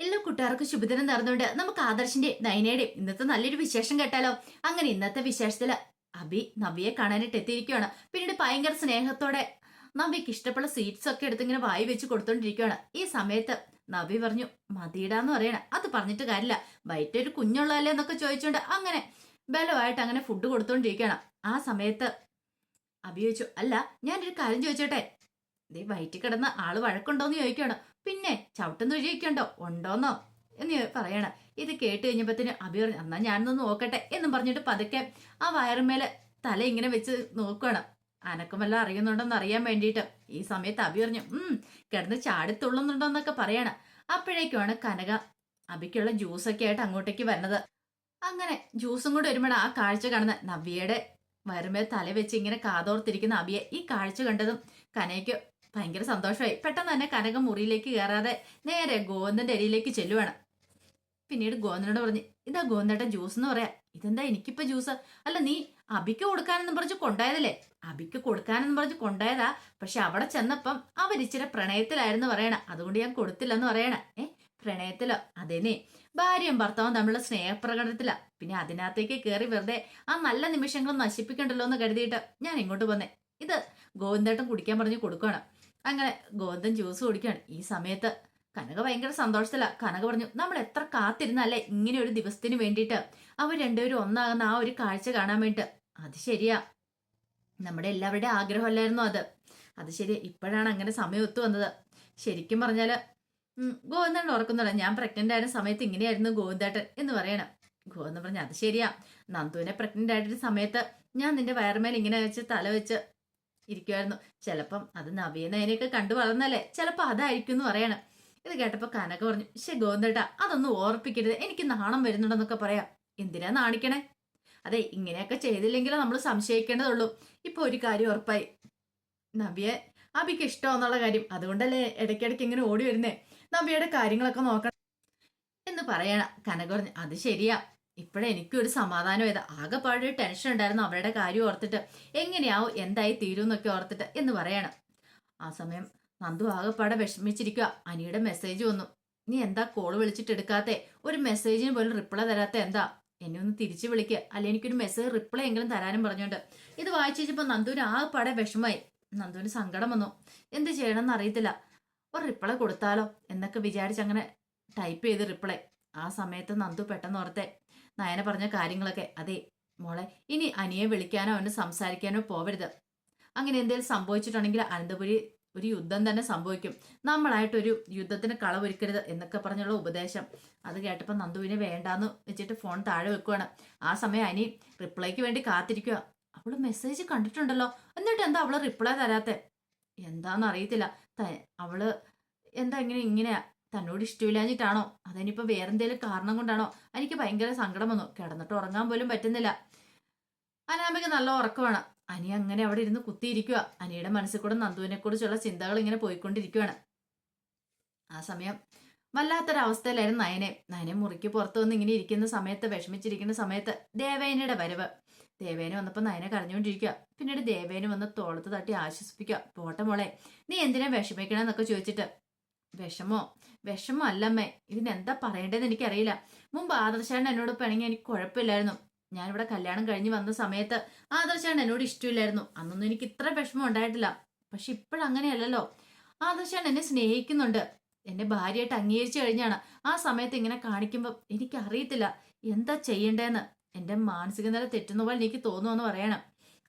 എല്ലാ കൂട്ടുകാർക്കും ശുഭദിനം നടന്നുകൊണ്ട് നമുക്ക് ആദർശിന്റെ നയനയുടെയും ഇന്നത്തെ നല്ലൊരു വിശേഷം കേട്ടാലോ? അങ്ങനെ ഇന്നത്തെ വിശേഷത്തിൽ അബി നവിയെ കാണാനായിട്ട് എത്തിയിരിക്കുകയാണ്. പിന്നീട് ഭയങ്കര സ്നേഹത്തോടെ നവിക്ക് ഇഷ്ടപ്പെട്ട സ്വീറ്റ്സ് ഒക്കെ എടുത്ത് ഇങ്ങനെ വായി വെച്ച് കൊടുത്തോണ്ടിരിക്കുകയാണ്. ഈ സമയത്ത് നവി പറഞ്ഞു മതിയിടാന്ന് പറയണ. അത് പറഞ്ഞിട്ട് കാര്യമില്ല. വയറ്റൊരു കുഞ്ഞുള്ളതല്ലേ എന്നൊക്കെ ചോദിച്ചുകൊണ്ട് അങ്ങനെ ബലമായിട്ട് അങ്ങനെ ഫുഡ് കൊടുത്തോണ്ടിരിക്കുകയാണ്. ആ സമയത്ത് അബി ചോദിച്ചു അല്ല ഞാനൊരു കാര്യം ചോദിച്ചോട്ടെ? ദേ വയറ്റിൽ കിടന്ന ആൾ വഴക്കുണ്ടോന്ന് ചോദിക്കുകയാണ്. പിന്നെ ചവിട്ടുന്ന വിജയിക്കണ്ടോ ഉണ്ടോന്നോ? എന്ന് പറയണ. ഇത് കേട്ട് കഴിഞ്ഞപ്പത്തിന് അബി പറഞ്ഞു എന്നാ ഞാനൊന്ന് നോക്കട്ടെ എന്നും പറഞ്ഞിട്ട് പതുക്കെ ആ വയറുമേലെ തല ഇങ്ങനെ വെച്ച് നോക്കുകയാണ് അനക്കുമല്ല അറിയുന്നുണ്ടോന്ന് അറിയാൻ വേണ്ടിയിട്ട്. ഈ സമയത്ത് അബി പറഞ്ഞു ഉം കിടന്ന് ചാടിത്തുള്ളുന്നുണ്ടോന്നൊക്കെ പറയണ. അപ്പോഴേക്കുമാണ് കനക അബിക്കുള്ള ജ്യൂസൊക്കെ ആയിട്ട് അങ്ങോട്ടേക്ക് വരുന്നത്. അങ്ങനെ ജ്യൂസും കൂടെ വരുമ്പോൾ ആ കാഴ്ച കാണുന്ന നവ്യയുടെ വരുമ്പോൾ തല വെച്ച് ഇങ്ങനെ കാതോർത്തിരിക്കുന്ന അബിയെ ഈ കാഴ്ച കണ്ടതും കനയ്ക്ക് ഭയങ്കര സന്തോഷമായി. പെട്ടെന്ന് തന്നെ കനക മുറിയിലേക്ക് കയറാതെ നേരെ ഗോവിന്ദന്റെ അരിയിലേക്ക് ചെല്ലുവാണ്. പിന്നീട് ഗോവന്ദനോട് പറഞ്ഞ് ഇതാ ഗോവിന്ദേട്ട ജ്യൂസ് എന്ന് പറയാ. ഇതെന്താ എനിക്കിപ്പോ ജ്യൂസ് അല്ല നീ അബിക്ക് കൊടുക്കാനെന്ന് പറഞ്ഞ് കൊണ്ടായതല്ലേ? അബിക്ക് കൊടുക്കാനെന്ന് പറഞ്ഞ് കൊണ്ടായതാ. പക്ഷെ അവിടെ ചെന്നപ്പം അവരിച്ചിരി പ്രണയത്തിലായിരുന്നു പറയണ. അതുകൊണ്ട് ഞാൻ കൊടുത്തില്ലെന്ന് പറയണ. ഏ പ്രണയത്തിലോ? അതേനെ ഭാര്യയും ഭർത്താവും തമ്മിലുള്ള സ്നേഹപ്രകടനത്തിലാ. പിന്നെ അതിനകത്തേക്ക് കയറി വെറുതെ ആ നല്ല നിമിഷങ്ങൾ നശിപ്പിക്കണ്ടല്ലോ എന്ന് കരുതിയിട്ട് ഞാൻ ഇങ്ങോട്ട് വന്നേ. ഇത് ഗോവിന്ദേട്ടൻ കുടിക്കാൻ പറഞ്ഞ് കൊടുക്കുകയാണ് അങ്ങനെ ഗോതൻ ജ്യൂസ് കുടിക്കുകയാണ് ഈ സമയത്ത് കനക ഭയങ്കര സന്തോഷത്തിലാണ് കനക പറഞ്ഞു നമ്മൾ എത്ര കാത്തിരുന്നല്ലേ ഇങ്ങനെ ഒരു ദിവസത്തിന് വേണ്ടിയിട്ട്. അവർ രണ്ടുപേരും ഒന്നാകുന്ന ആ ഒരു കാഴ്ച കാണാൻ വേണ്ടിയിട്ട്. അത് ശരിയാ. നമ്മുടെ എല്ലാവരുടെയും ആഗ്രഹമല്ലായിരുന്നു അത്. അത് ശരി ഇപ്പോഴാണ് അങ്ങനെ സമയം ഒത്തു വന്നത്. ശരിക്കും പറഞ്ഞാൽ ഗോവിന്ദൻ ഓർക്കുന്നില്ല ഞാൻ പ്രഗ്നന്റ് ആയിരുന്ന സമയത്ത് ഇങ്ങനെയായിരുന്നു ഗോവിന്ദേട്ടൻ എന്ന് പറയണം. ഗോവിന്ദൻ പറഞ്ഞു അത് ശരിയാ. നന്ദുവിനെ പ്രഗ്നന്റ് ആയിട്ടൊരു സമയത്ത് ഞാൻ നിന്റെ വയറുമേൽ ഇങ്ങനെ വെച്ച് തല വെച്ച് ഇരിക്കുമായിരുന്നു ചിലപ്പം അത് നവീനതിനെയൊക്കെ കണ്ടു വളർന്നല്ലേ? ചിലപ്പോൾ അതായിരിക്കും എന്ന് പറയണം. ഇത് കേട്ടപ്പോൾ കനക പറഞ്ഞു ശേ ഗോന്തട്ട അതൊന്നും ഓർപ്പിക്കരുത്. എനിക്ക് നാണം വരുന്നുണ്ടെന്നൊക്കെ പറയാം. എന്തിനാ നാണിക്കണേ? അതെ ഇങ്ങനെയൊക്കെ ചെയ്തില്ലെങ്കിലേ നമ്മൾ സംശയിക്കേണ്ടതുള്ളൂ. ഇപ്പൊ ഒരു കാര്യം ഉറപ്പായി. നവ്യെ അബിക്ക് ഇഷ്ടമെന്നുള്ള കാര്യം. അതുകൊണ്ടല്ലേ ഇടയ്ക്കിടയ്ക്ക് ഇങ്ങനെ ഓടി വരുന്നേ? നവ്യയുടെ കാര്യങ്ങളൊക്കെ നോക്കണം എന്ന് പറയണ. കനക പറഞ്ഞു അത് ശരിയാ. ഇപ്പോഴെ എനിക്കൊരു സമാധാനം ആകെ പാടൊരു ടെൻഷൻ ഉണ്ടായിരുന്നു അവരുടെ കാര്യം ഓർത്തിട്ട്. എങ്ങനെയാവും എന്തായി തീരുമെന്നൊക്കെ ഓർത്തിട്ട് എന്ന് പറയണം. ആ സമയം നന്ദു ആകെപ്പാടെ വിഷമിച്ചിരിക്കുക അനിയുടെ മെസ്സേജ് വന്നു. നീ എന്താ കോൾ വിളിച്ചിട്ട് എടുക്കാത്തെ? ഒരു മെസ്സേജിന് പോലും റിപ്ലൈ തരാത്ത എന്താ? എന്നെ ഒന്ന് തിരിച്ചു വിളിക്കുക അല്ലെ എനിക്കൊരു മെസ്സേജ് റിപ്ലൈ എങ്കിലും തരാനും പറഞ്ഞോണ്ട്. ഇത് വായിച്ചു വെച്ചപ്പോൾ നന്ദുവിന് ആകെപ്പാടെ വിഷമായി നന്ദുവിന് സങ്കടം വന്നു. എന്ത് ചെയ്യണമെന്ന് അറിയത്തില്ല. ഒരു റിപ്ലൈ കൊടുത്താലോ? എന്നൊക്കെ വിചാരിച്ച് അങ്ങനെ ടൈപ്പ് ചെയ്ത് റിപ്ലൈ ആ സമയത്ത് നന്ദു പെട്ടെന്ന് ഓർത്തെ. നയന പറഞ്ഞ കാര്യങ്ങളൊക്കെ അതെ മോളെ ഇനി അനിയെ വിളിക്കാനോ അവന് സംസാരിക്കാനോ പോവരുത്. അങ്ങനെ എന്തെങ്കിലും സംഭവിച്ചിട്ടുണ്ടെങ്കിൽ അനന്തപുരി ഒരു യുദ്ധം തന്നെ സംഭവിക്കും. നമ്മളായിട്ടൊരു യുദ്ധത്തിന് കളവൊരുക്കരുത് എന്നൊക്കെ പറഞ്ഞുള്ള ഉപദേശം. അത് കേട്ടപ്പോൾ നന്ദുവിനെ വേണ്ടാന്ന് വെച്ചിട്ട് ഫോൺ താഴെ വെക്കുവാണ്. ആ സമയം അനി റിപ്ലൈക്ക് വേണ്ടി കാത്തിരിക്കുക അവൾ മെസ്സേജ് കണ്ടിട്ടുണ്ടല്ലോ. എന്നിട്ട് എന്താ അവൾ റിപ്ലൈ തരാത്തെ? എന്താന്ന് അറിയത്തില്ല അവൾ എന്താ ഇങ്ങനെ ഇങ്ങനെയാ? തന്നോട് ഇഷ്ടമില്ലാഞ്ഞിട്ടാണോ അതിനിപ്പോ വേറെന്തേലും കാരണം കൊണ്ടാണോ? എനിക്ക് ഭയങ്കര സങ്കടം വന്നു. കിടന്നിട്ട് ഉറങ്ങാൻ പോലും പറ്റുന്നില്ല. അനാമിക നല്ല ഉറക്കമാണ്. അനി അങ്ങനെ അവിടെ ഇരുന്ന് കുത്തിയിരിക്കുക അനിയുടെ മനസ്സിൽ കൂടെ നന്ദുവിനെ കുറിച്ചുള്ള ചിന്തകൾ ഇങ്ങനെ പോയിക്കൊണ്ടിരിക്കുകയാണ് ആ സമയം വല്ലാത്തൊരവസ്ഥയിലായിരുന്നു നയനെ. നയനെ മുറിക്ക് പുറത്തു വന്ന് ഇങ്ങനെ ഇരിക്കുന്ന സമയത്ത് വിഷമിച്ചിരിക്കുന്ന സമയത്ത് ദേവേനയുടെ വരവ്. ദേവേന വന്നപ്പോൾ നയനെ കരഞ്ഞുകൊണ്ടിരിക്കുക പിന്നീട് ദേവേന വന്ന് തോളത്ത് തട്ടി ആശ്വസിപ്പിക്കുക പോട്ടെ മോളെ നീ എന്തിനാ വിഷമിക്കണമെന്നൊക്കെ ചോദിച്ചിട്ട് വിഷമോ? വിഷമോ അല്ലമ്മേ ഇതിനെന്താ പറയേണ്ടതെന്ന് എനിക്കറിയില്ല. മുമ്പ് ആദർശാണ് എന്നോട് പിണങ്ങി എനിക്ക് കുഴപ്പമില്ലായിരുന്നു. ഞാനിവിടെ കല്യാണം കഴിഞ്ഞ് വന്ന സമയത്ത് ആദർശാണ് എന്നോട് ഇഷ്ടമില്ലായിരുന്നു. അന്നൊന്നും എനിക്ക് ഇത്ര വിഷമം ഉണ്ടായിട്ടില്ല. പക്ഷെ ഇപ്പോഴങ്ങനെയല്ലല്ലോ ആദർശാണ് എന്നെ സ്നേഹിക്കുന്നുണ്ട്. എന്നെ ഭാര്യയായിട്ട് അംഗീകരിച്ചു കഴിഞ്ഞാണ് ആ സമയത്ത് ഇങ്ങനെ കാണിക്കുമ്പോൾ എനിക്കറിയത്തില്ല എന്താ ചെയ്യണ്ടേന്ന് എന്റെ മാനസിക നില തെറ്റുന്ന പോലെ എനിക്ക് തോന്നുമെന്ന് പറയണം.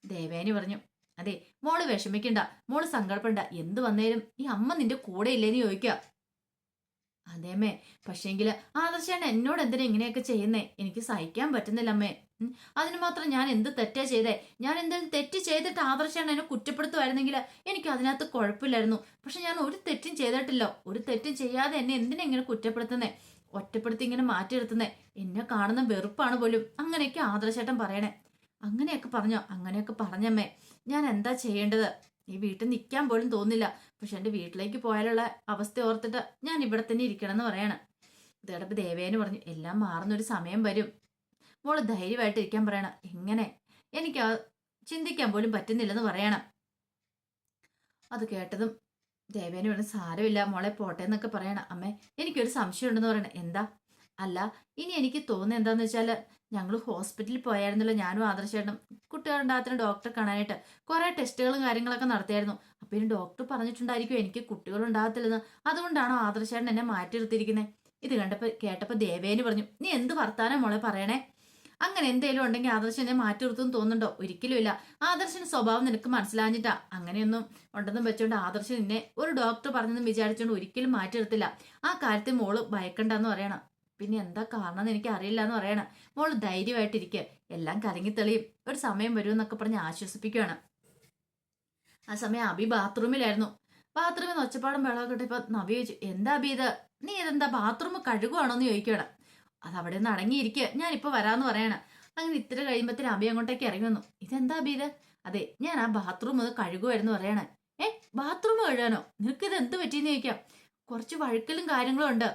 ദേവേനി പറഞ്ഞു അതെ മോൾ വിഷമിക്കണ്ട മോൾ സങ്കടപ്പെടണ്ട. എന്ത് വന്നേലും ഈ അമ്മ നിന്റെ കൂടെ ഇല്ലേന്ന് ചോദിക്കുക അതേമേ പക്ഷേങ്കിൽ ആദർശാണ് എന്നോട് എന്തിനാ ഇങ്ങനെയൊക്കെ ചെയ്യുന്നേ? എനിക്ക് സഹിക്കാൻ പറ്റുന്നില്ല അമ്മേ. അതിന് മാത്രം ഞാൻ എന്ത് തെറ്റാ ചെയ്തേ? ഞാൻ എന്തെങ്കിലും തെറ്റ് ചെയ്തിട്ട് ആദർശാണ് എന്നെ കുറ്റപ്പെടുത്തുമായിരുന്നെങ്കിൽ എനിക്ക് അതിനകത്ത് കുഴപ്പമില്ലായിരുന്നു. പക്ഷെ ഞാൻ ഒരു തെറ്റും ചെയ്തിട്ടില്ല. ഒരു തെറ്റും ചെയ്യാതെ എന്നെ എന്തിനാ ഇങ്ങനെ കുറ്റപ്പെടുത്തുന്നേ? ഒറ്റപ്പെടുത്തി ഇങ്ങനെ മാറ്റി മാറ്റിയെടുത്തുന്നേ എന്നെ കാണുന്ന വെറുപ്പാണ് പോലും. അങ്ങനെയൊക്കെ ആദർശേട്ടൻ പറയണേ. അങ്ങനെയൊക്കെ പറഞ്ഞോ അങ്ങനെയൊക്കെ പറഞ്ഞമ്മേ. ഞാൻ എന്താ ചെയ്യേണ്ടത്? ഈ വീട്ടിൽ നിൽക്കാൻ പോലും തോന്നില്ല പക്ഷെ എന്റെ വീട്ടിലേക്ക് പോയാലുള്ള അവസ്ഥ ഓർത്തിട്ട് ഞാൻ ഇവിടെ തന്നെ ഇരിക്കണം എന്ന് പറയണം. ഇതോടൊപ്പം ദേവേന് പറഞ്ഞു എല്ലാം മാറുന്നൊരു സമയം വരും. മോൾ ധൈര്യമായിട്ട് ഇരിക്കാൻ പറയണം എങ്ങനെ? എനിക്ക് ചിന്തിക്കാൻ പോലും പറ്റുന്നില്ലെന്ന് പറയണം. അത് കേട്ടതും ദേവേന് പറഞ്ഞു സാരമില്ല മോളെ പോട്ടെ എന്നൊക്കെ പറയണം. അമ്മേ എനിക്കൊരു സംശയം ഉണ്ടെന്ന് പറയണം എന്താ? അല്ല ഇനി എനിക്ക് തോന്നുന്നത് എന്താന്ന് വെച്ചാൽ ഞങ്ങൾ ഹോസ്പിറ്റലിൽ പോയായിരുന്നല്ലോ ഞാനും ആദർശേട്ടനും. കുട്ടികളുണ്ടാകത്തിന് ഡോക്ടറെ കാണാനായിട്ട് കുറേ ടെസ്റ്റുകളും കാര്യങ്ങളൊക്കെ നടത്തിയായിരുന്നു. അപ്പം ഇനി ഡോക്ടർ പറഞ്ഞിട്ടുണ്ടായിരിക്കും എനിക്ക് കുട്ടികളുണ്ടാകത്തില്ലെന്ന് അതുകൊണ്ടാണോ ആദർശേട്ടൻ എന്നെ മാറ്റി നിർത്തിയിരിക്കുന്നത് ഇത് കണ്ടപ്പോൾ കേട്ടപ്പോൾ ദേവേന് പറഞ്ഞു നീ എന്ത് വർത്താനം മോളെ പറയണേ? അങ്ങനെ എന്തേലും ഉണ്ടെങ്കിൽ ആദർശം എന്നെ മാറ്റി നിർത്തുമെന്ന് തോന്നുന്നുണ്ടോ? ഒരിക്കലും ഇല്ല. ആദർശന്റെ സ്വഭാവം നിനക്ക് മനസ്സിലാഞ്ഞിട്ടാ. അങ്ങനെയൊന്നും ഉണ്ടെന്നും വെച്ചോണ്ട് ആദർശം നിന്നെ ഒരു ഡോക്ടർ പറഞ്ഞെന്നും വിചാരിച്ചോണ്ട് ഒരിക്കലും മാറ്റി നിർത്തില്ല ആ കാര്യത്തിൽ മോൾ ഭയക്കണ്ടെന്ന് പറയണം. പിന്നെ എന്താ കാരണം എന്ന് എനിക്ക് അറിയില്ല എന്ന് പറയണം. മോൾ ധൈര്യമായിട്ടിരിക്കുക എല്ലാം കലങ്ങി തെളിയും. ഒരു സമയം വരും എന്നൊക്കെ പറഞ്ഞ് ആശ്വസിപ്പിക്കുകയാണ് ആ സമയം അബി ബാത്റൂമിലായിരുന്നു. ബാത്റൂമിൽ നിന്ന് ഒച്ചപ്പാടും വെള്ളമൊക്കെ ഇട്ടപ്പോൾ നബി ചോദിച്ചു എന്താ അബി ഇത്? നീ ഇതെന്താ ബാത്റൂം കഴുകുവാണോ എന്ന് ചോദിക്കുകയാണ് അത് അവിടെ നിന്ന് അടങ്ങിയിരിക്കുക ഞാനിപ്പോൾ വരാമെന്ന് പറയണ. അങ്ങനെ ഇത്ര കഴിയുമ്പോഴത്തേന് അബി അങ്ങോട്ടേക്ക് ഇറങ്ങി വന്നു. ഇതെന്താ അബി ഇത്? അതെ ഞാൻ ആ ബാത്റൂം ഒന്ന് കഴുകുമായിരുന്നു പറയണേ. ഏ ബാത്റൂം കഴുകാനോ? നിനക്ക് ഇത് എന്ത് പറ്റിയെന്ന് ചോദിക്കാം. കുറച്ച് വഴുക്കലും കാര്യങ്ങളും ഉണ്ട്.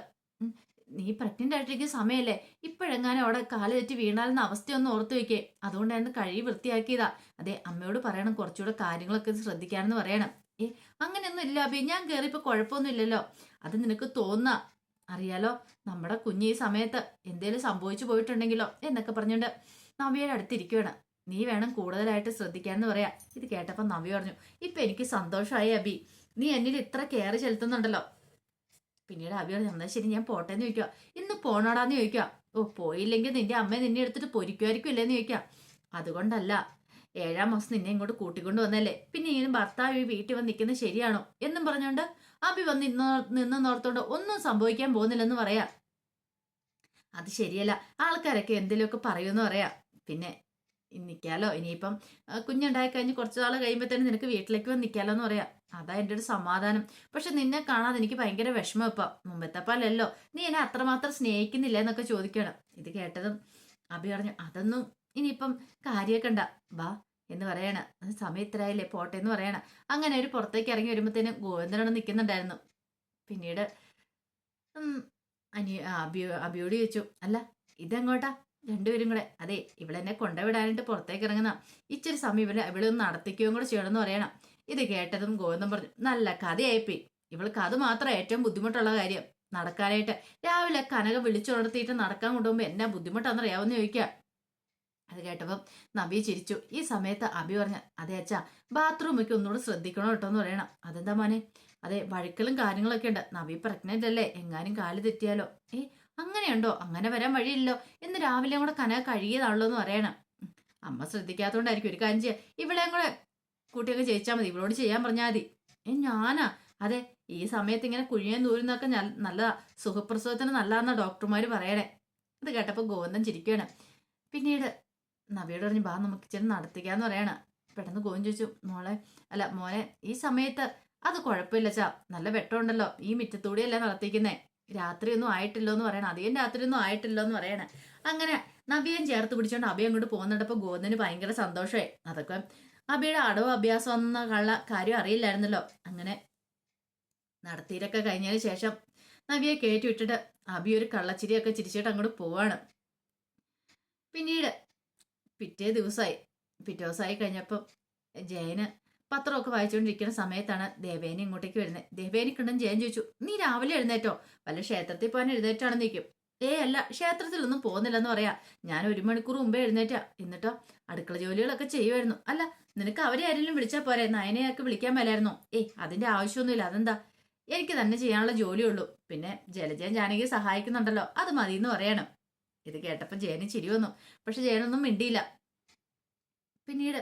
നീ പ്രഗ്നന്റ് ആയിട്ടിരിക്കുന്ന സമയല്ലേ? ഇപ്പോഴെങ്ങാനും അവിടെ കാൽ തെറ്റി വീണാലെന്ന അവസ്ഥയൊന്നും ഓർത്തു വെക്കേ. അതുകൊണ്ടായിരുന്നു കഴുകി വൃത്തിയാക്കിയതാ. അതെ അമ്മയോട് പറയണം കുറച്ചുകൂടെ കാര്യങ്ങളൊക്കെ ശ്രദ്ധിക്കാനെന്ന് പറയണം. ഏ അങ്ങനെയൊന്നും ഇല്ല അബി ഞാൻ കയറിയപ്പോ കുഴപ്പമൊന്നും ഇല്ലല്ലോ. അത് നിനക്ക് തോന്നാ. അറിയാലോ നമ്മുടെ കുഞ്ഞ് ഈ സമയത്ത് എന്തേലും സംഭവിച്ചു പോയിട്ടുണ്ടെങ്കിലോ എന്നൊക്കെ പറഞ്ഞുകൊണ്ട് നവ്യയുടെ അടുത്തിരിക്കുകയാണ് നീ വേണം കൂടുതലായിട്ട് ശ്രദ്ധിക്കാന്ന് പറയാ. ഇത് കേട്ടപ്പോ നവ്യ പറഞ്ഞു ഇപ്പൊ എനിക്ക് സന്തോഷമായി അബി നീ എന്നിൽ ഇത്ര കെയർ ചെലുത്തുന്നുണ്ടല്ലോ. പിന്നീട് അബി പറഞ്ഞു എന്നാ ശരി ഞാൻ പോട്ടെ എന്ന് ചോദിക്കുക ഇന്ന് പോണോടാന്ന് ചോദിക്കുക ഓ പോയില്ലെങ്കിൽ നിന്റെ അമ്മ നിന്നെ എടുത്തിട്ട് പൊരിക്കുമായിരിക്കും ഇല്ലേന്ന് ചോദിക്കുക അതുകൊണ്ടല്ല ഏഴാം മാസം നിന്നെ ഇങ്ങോട്ട് കൂട്ടിക്കൊണ്ട് വന്നല്ലേ പിന്നെ ഇങ്ങനെ ഭർത്താവ് ഈ വീട്ടിൽ വന്ന് നിൽക്കുന്നത് ശരിയാണോ? എന്നും പറഞ്ഞുകൊണ്ട് അബി വന്ന് ഇന്ന് നിന്ന് നോർത്തോണ്ട് ഒന്നും സംഭവിക്കാൻ പോകുന്നില്ലെന്ന് പറയാ. അത് ശരിയല്ല. ആൾക്കാരൊക്കെ എന്തെങ്കിലുമൊക്കെ പറയുമെന്ന് പറയാ. പിന്നെ നിൽക്കാലോ ഇനിയിപ്പം കുഞ്ഞുണ്ടായി കഴിഞ്ഞ് കുറച്ച് നാൾ കഴിയുമ്പോൾ തന്നെ നിനക്ക് വീട്ടിലേക്ക് വന്ന് നിൽക്കാലോ എന്ന് പറയാം. അതാ എന്റെ ഒരു സമാധാനം. പക്ഷെ നിന്നെ കാണാതെ എനിക്ക് ഭയങ്കര വിഷമം ഇപ്പം. മുമ്പത്തെ പോലല്ലോ നീ എന്നെ അത്രമാത്രം സ്നേഹിക്കുന്നില്ല എന്നൊക്കെ ചോദിക്കണം. ഇത് കേട്ടതും അഭി പറഞ്ഞു അതൊന്നും ഇനിയിപ്പം കാര്യമൊക്കെ ഉണ്ടാ. വാ എന്ന് പറയണ. സമയം ഇത്രയായില്ലേ? പോട്ടെ എന്ന് പറയണ. അങ്ങനെ ഒരു പുറത്തേക്ക് ഇറങ്ങി വരുമ്പോഴത്തേനും ഗോവിന്ദനോട് നിൽക്കുന്നുണ്ടായിരുന്നു പിന്നീട് അനിയ അനി അബി അബിയോട് ചോദിച്ചു അല്ല ഇതെങ്ങോട്ടാ? രണ്ടുപേരും കൂടെ. അതെ ഇവളെന്നെ കൊണ്ടുവിടാനായിട്ട് പുറത്തേക്ക് ഇറങ്ങുന്ന ഇച്ചിരി സമയം ഇവളെ ഇവിടെ ഒന്ന് നടത്തിക്കുകയും കൂടെ ചെയ്യണമെന്ന് പറയണം. ഇത് കേട്ടതും ഗോവിന്ദം പറഞ്ഞു നല്ല കഥയായിപ്പോയി. ഇവൾക്ക് അത് മാത്രം ഏറ്റവും ബുദ്ധിമുട്ടുള്ള കാര്യം. നടക്കാനായിട്ട് രാവിലെ കനക വിളിച്ചുണർത്തിയിട്ട് നടക്കാൻ കൊണ്ടുപോകുമ്പോൾ എന്നാ ബുദ്ധിമുട്ടാണെന്നറിയാവുന്ന ചോദിക്കുക അത് കേട്ടപ്പം നബി ചിരിച്ചു. ഈ സമയത്ത് അബി പറഞ്ഞ അതെ അച്ഛാ ബാത്റൂമിലേക്ക് ഒന്നുകൂടെ ശ്രദ്ധിക്കണോ കേട്ടോ എന്ന് പറയണം. അതെന്താ മോനെ? അതെ വഴുക്കലും കാര്യങ്ങളൊക്കെ ഉണ്ട്. നബി പ്രഗ്നന്റ് അല്ലേ? എങ്ങാനും കാൽ തെറ്റിയാലോ? ഏ അങ്ങനെയുണ്ടോ? അങ്ങനെ വരാൻ വഴിയില്ലല്ലോ. ഇന്ന് രാവിലെ കൂടെ കനക കഴുകിയതാണല്ലോ എന്ന് പറയണം. അമ്മ ശ്രദ്ധിക്കാത്തോണ്ടായിരിക്കും ഒരു കാര്യം ചെയ്യാം. ഇവളെയും കൂടെ കൂട്ടിയൊക്കെ ചെയ്യിച്ചാൽ മതി. ഇവളോട് ചെയ്യാൻ പറഞ്ഞാൽ മതി. ഏ ഞാനാ? അതെ ഈ സമയത്ത് ഇങ്ങനെ കുഴിയാൻ ദൂരുന്നൊക്കെ ഞാൻ- നല്ലതാ. സുഖപ്രസവത്തിന് നല്ലതാന്നാ ഡോക്ടർമാർ പറയണേ. ഇത് കേട്ടപ്പോൾ ഗോവിന്ദൻ ചിരിക്കുകയാണ് പിന്നീട് നവിയോട് പറഞ്ഞു ബാ നമുക്ക് ചെന്ന് നടത്തിക്കാന്ന് പറയണ. പെട്ടെന്ന് ഗോവൻ ചോദിച്ചു മോളെ അല്ല മോനെ ഈ സമയത്ത് അത് കുഴപ്പമില്ല ചാ നല്ല വെട്ടമുണ്ടല്ലോ. ഈ മിറ്റത്തൂടെയല്ലേ നടത്തിക്കുന്നേ? രാത്രിയൊന്നും ആയിട്ടില്ലോ എന്ന് പറയണം. അധികം രാത്രിയൊന്നും ആയിട്ടില്ലോ എന്ന് പറയണേ. അങ്ങനെ നബിയും ചേർത്ത് പിടിച്ചോണ്ട് അബി അങ്ങോട്ട് പോകുന്നുണ്ടപ്പോൾ ഗോവിന്ദന് ഭയങ്കര സന്തോഷമായി അതൊക്കെ അബിയുടെ അടവ് അഭ്യാസം എന്ന കള്ള കാര്യം അറിയില്ലായിരുന്നല്ലോ. അങ്ങനെ നടത്തിയിലൊക്കെ കഴിഞ്ഞതിന് ശേഷം നബിയെ കയറ്റി വിട്ടിട്ട് അബി ഒരു കള്ളച്ചിരിയൊക്കെ ചിരിച്ചിട്ട് അങ്ങോട്ട് പോവാണ്. പിന്നീട് പിറ്റേ ദിവസമായി പിറ്റേ ദിവസമായി കഴിഞ്ഞപ്പം ജയന് പത്രമൊക്കെ വായിച്ചുകൊണ്ടിരിക്കുന്ന സമയത്താണ് ദേവേനി ഇങ്ങോട്ടേക്ക് വരുന്നത് ദേവേനി കണ്ടും ജയൻ ചോദിച്ചു നീ രാവിലെ എഴുന്നേറ്റോ? വല്ല ക്ഷേത്രത്തിൽ പോകാൻ എഴുന്നേറ്റാണെന്ന് നിൽക്കും ഏ അല്ല ക്ഷേത്രത്തിലൊന്നും പോകുന്നില്ലെന്ന് പറയാ. ഞാൻ ഒരു മണിക്കൂർ മുമ്പേ എഴുന്നേറ്റാ. എന്നിട്ടോ അടുക്കള ജോലികളൊക്കെ ചെയ്യുമായിരുന്നു. അല്ല നിനക്ക് അവരെ ആരെങ്കിലും വിളിച്ചാൽ പോരെ? നയനയൊക്കെ വിളിക്കാൻ മേലായിരുന്നോ? ഏയ് അതിന്റെ ആവശ്യമൊന്നുമില്ല. അതെന്താ? എനിക്ക് തന്നെ ചെയ്യാനുള്ള ജോലിയുള്ളൂ പിന്നെ ജലജയൻ ജാനകി സഹായിക്കുന്നുണ്ടല്ലോ. അത് മതി എന്ന് പറയണം. ഇത് കേട്ടപ്പോൾ ജയന് ചിരി വന്നു. പക്ഷെ ജയനൊന്നും മിണ്ടിയില്ല. പിന്നീട്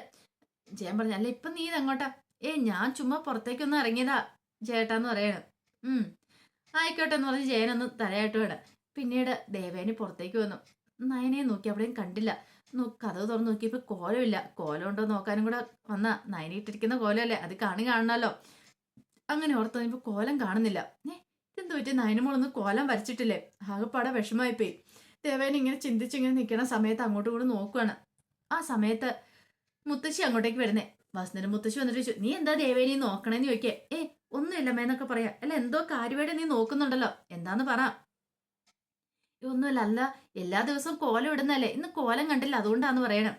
ജയൻ പറഞ്ഞു അല്ല ഇപ്പൊ നീ ഇതങ്ങോട്ടാ? ഏ ഞാൻ ചുമ്മാ പുറത്തേക്കൊന്നും ഇറങ്ങിയതാ ചേട്ടാന്ന് പറയണം. ഉം ആയിക്കോട്ടെ എന്ന് പറഞ്ഞ് ജയനൊന്ന് തലയായിട്ട് വേണം പിന്നീട് ദേവേനി പുറത്തേക്ക് വന്നു. നയനയെ നോക്കി അവിടെയും കണ്ടില്ല. കഥവ് തുറന്ന് നോക്കിയപ്പോൾ കോലമില്ല. കോലം ഉണ്ടോ നോക്കാനും കൂടെ വന്ന. നയന ഇട്ടിരിക്കുന്ന കോലമല്ലേ? അത് കാണി കാണണല്ലോ. അങ്ങനെ ഓർത്ത് നോക്കിയപ്പോൾ കോലം കാണുന്നില്ല. ഏ ഇതെന്ത് പറ്റി? നയനമോളൊന്നും കോലം വരച്ചിട്ടില്ലേ? ആകെപ്പാടെ വിഷമമായിപ്പോയി. ദേവേനി ഇങ്ങനെ ചിന്തിച്ചിങ്ങനെ നിൽക്കണ സമയത്ത് അങ്ങോട്ടും കൂടെ നോക്കുകയാണ് ആ സമയത്ത് മുത്തശ്ശി അങ്ങോട്ടേക്ക് വരുന്നേ. വസന്തന് മുത്തശ്ശി വന്നിട്ട് ചോദിച്ചു നീ എന്താ ദേവേനി നോക്കണേന്ന് ചോദിക്കേ? ഏ ഒന്നുമില്ല മേന്നൊക്കെ പറയാ. അല്ല എന്തോ കാര്യമായിട്ട് നീ നോക്കുന്നുണ്ടല്ലോ. എന്താന്ന് പറ. ഒന്നുമില്ല അല്ല എല്ലാ ദിവസവും കോലം ഇടുന്നല്ലേ ഇന്ന് കോലം കണ്ടില്ല അതുകൊണ്ടാന്ന് പറയണം.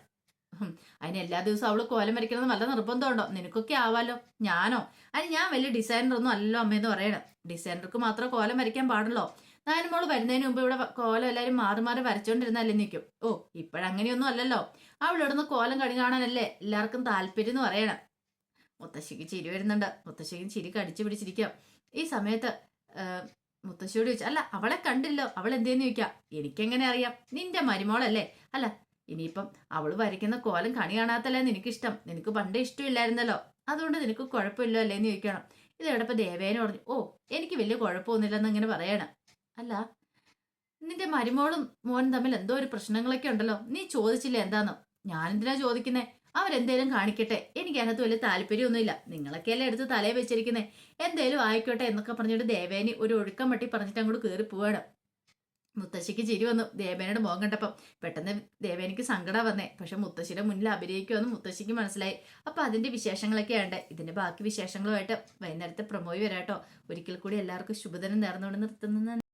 അതിന് എല്ലാ ദിവസവും അവൾ കോലം വരയ്ക്കണമെന്ന് വല്ല നിർബന്ധമുണ്ടോ? നിനക്കൊക്കെ ആവാലോ? ഞാനോ? അതിന് ഞാൻ വലിയ ഡിസൈനർ ഒന്നും അല്ലല്ലോ അമ്മയെന്ന് പറയണം. ഡിസൈനർക്ക് മാത്രം കോലം വരയ്ക്കാൻ പാടുള്ളോ? നായനമോൾ വരുന്നതിന് മുമ്പ് ഇവിടെ കോലം എല്ലാവരും മാറി മാറി വരച്ചോണ്ടിരുന്നല്ലേ നിൽക്കും ഓ ഇപ്പോഴങ്ങനെയൊന്നും അല്ലല്ലോ. അവളിവിടുന്ന് കോലം കടി കാണാനല്ലേ എല്ലാവർക്കും താല്പര്യം എന്ന് പറയണം. മുത്തശ്ശിക്ക് ചിരി വരുന്നുണ്ട്. മുത്തശ്ശിക്ക് ചിരി കടിച്ചു പിടിച്ചിരിക്കാം. ഈ സമയത്ത് മുത്തശ്ശിയോട് ചോദിച്ചു അല്ല അവളെ കണ്ടില്ലോ. അവൾ എന്തേന്ന് ചോദിക്കാം? എനിക്കെങ്ങനെ അറിയാം? നിന്റെ മരുമോളല്ലേ? അല്ല ഇനിയിപ്പം അവൾ വരയ്ക്കുന്ന കോലം കണി കാണാത്തല്ലേ നിനക്കിഷ്ടം? നിനക്ക് പണ്ടേ ഇഷ്ടമില്ലായിരുന്നല്ലോ. അതുകൊണ്ട് നിനക്ക് കുഴപ്പമില്ലോ അല്ലേന്ന് ചോദിക്കണം. ഇത് ദേവേനെ പറഞ്ഞു ഓ എനിക്ക് വലിയ കുഴപ്പമൊന്നുമില്ലെന്ന് ഇങ്ങനെ പറയണം. അല്ല നിന്റെ മരുമോളും മോനും തമ്മിൽ എന്തോ ഒരു പ്രശ്നങ്ങളൊക്കെ ഉണ്ടല്ലോ. നീ ചോദിച്ചില്ല എന്താന്ന്? ഞാനെന്തിനാ ചോദിക്കുന്നേ? അവരെന്തേലും കാണിക്കട്ടെ. എനിക്ക് അതിനകത്ത് വലിയ താല്പര്യമൊന്നുമില്ല. നിങ്ങളൊക്കെയല്ലേ എടുത്ത് തലയിൽ വെച്ചിരിക്കുന്നേ. എന്തേലും ആയിക്കോട്ടെ എന്നൊക്കെ പറഞ്ഞിട്ട് ദേവേനി ഒരു ഒഴുക്കം വട്ടി പറഞ്ഞിട്ട് അങ്ങോട്ട് കയറി പോവാണ്. മുത്തശ്ശിക്ക് ചിരി വന്നു. ദേവേനയുടെ മുഖം കണ്ടപ്പം പെട്ടെന്ന് ദേവേനിക്ക് സങ്കടം വന്നേ. പക്ഷെ മുത്തശ്ശിയുടെ മുന്നിൽ അഭിനയിക്കുമെന്ന് മുത്തശ്ശിക്ക് മനസ്സിലായി. അപ്പൊ അതിന്റെ വിശേഷങ്ങളൊക്കെ ഉണ്ട് ഇതിന്റെ ബാക്കി വിശേഷങ്ങളുമായിട്ട് വൈകുന്നേരത്തെ പ്രൊമോയി വരാട്ടോ. ഒരിക്കൽ കൂടി എല്ലാവർക്കും ശുഭദിനം നേർന്നുകൊണ്ട് നിർത്തുന്ന.